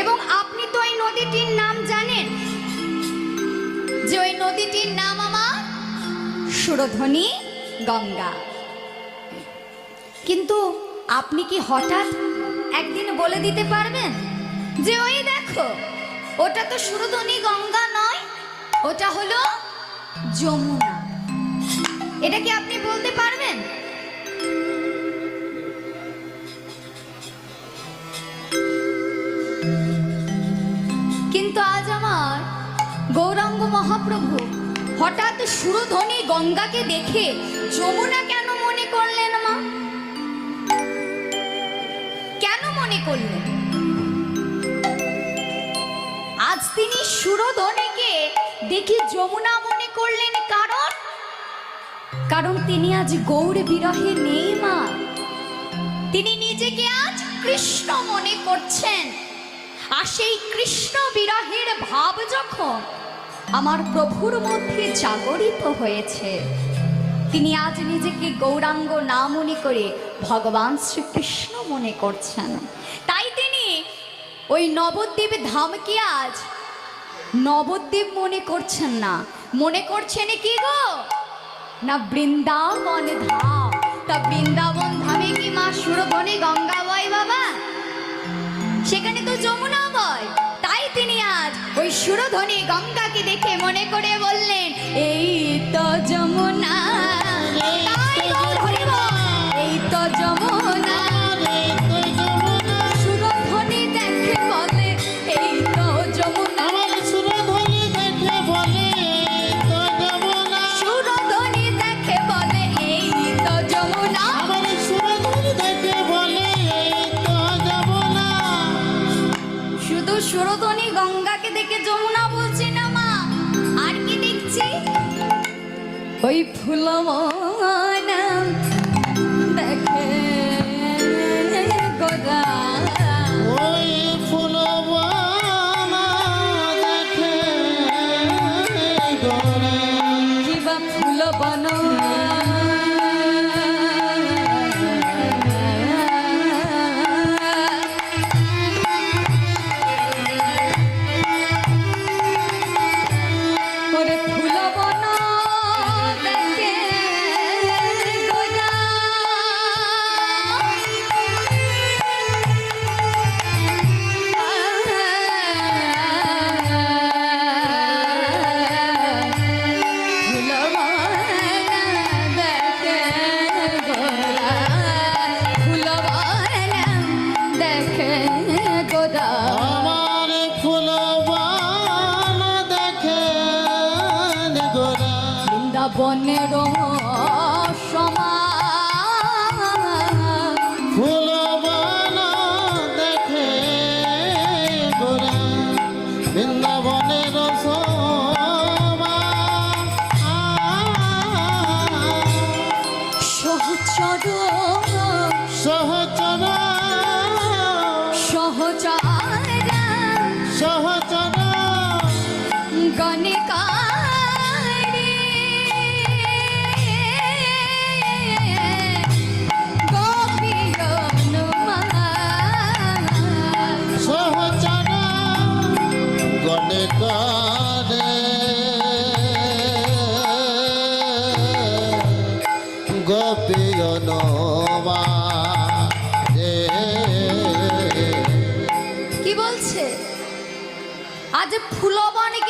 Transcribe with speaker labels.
Speaker 1: এবং আপনি তো এই নদীটির নাম জানেন। যে ওই নদীটির নাম আমার সুরধ্বনি গঙ্গা। কিন্তু আপনি কি হঠাৎ একদিন বলে দিতে পারবেন? যে ওই দেখো, ওটা তো সুরধ্বনি গঙ্গা নয়, ওটা হলো যমুনা। এটা কি আপনি বলতে পারবেন? কিন্তু আজ আমার গৌরাঙ্গ মহাপ্রভু হঠাৎ সুরধ্বনি গঙ্গাকে দেখে যমুনা কেন মনে করলেন মা? কেন মনে করলেন? আজ তিনি সুরধ্বনিকে দেখে যমুনা মনে করলেন কারণ? কারণ তিনি আজ গৌর বিরহে নেই মা। তিনি নিজেকে আজ কৃষ্ণ মনে করছেন। আর সেই কৃষ্ণ বিরহের ভাব যখন আমার প্রভুর মধ্যে জাগরিত হয়েছে। তিনি আজ নিজেকে গৌরাঙ্গ না মনে করে ভগবান শ্রীকৃষ্ণ মনে করছেন। তাই তিনি ওই নবদ্বীপ ধামকে আজ নবদ্বীপ মনে করছেন না। মনে করছেন কি গো? না বৃন্দাবন ধাম। তা বৃন্দাবন ধামে কি মা সুরবনে গঙ্গা বয় বাবা? সেখানে তো যমুনা সুরধ্বনি গঙ্গাকে দেখে মনে করে বললেন এই তো যমুনা এই তো যমুনা সুরধ্বনি দেখে ওই ফুল দেখে গোদা
Speaker 2: ওই ফুলবানা দেখে
Speaker 1: কিবা ফুলবন ওরে বৃন্দাবনের সমা আজ কি মনে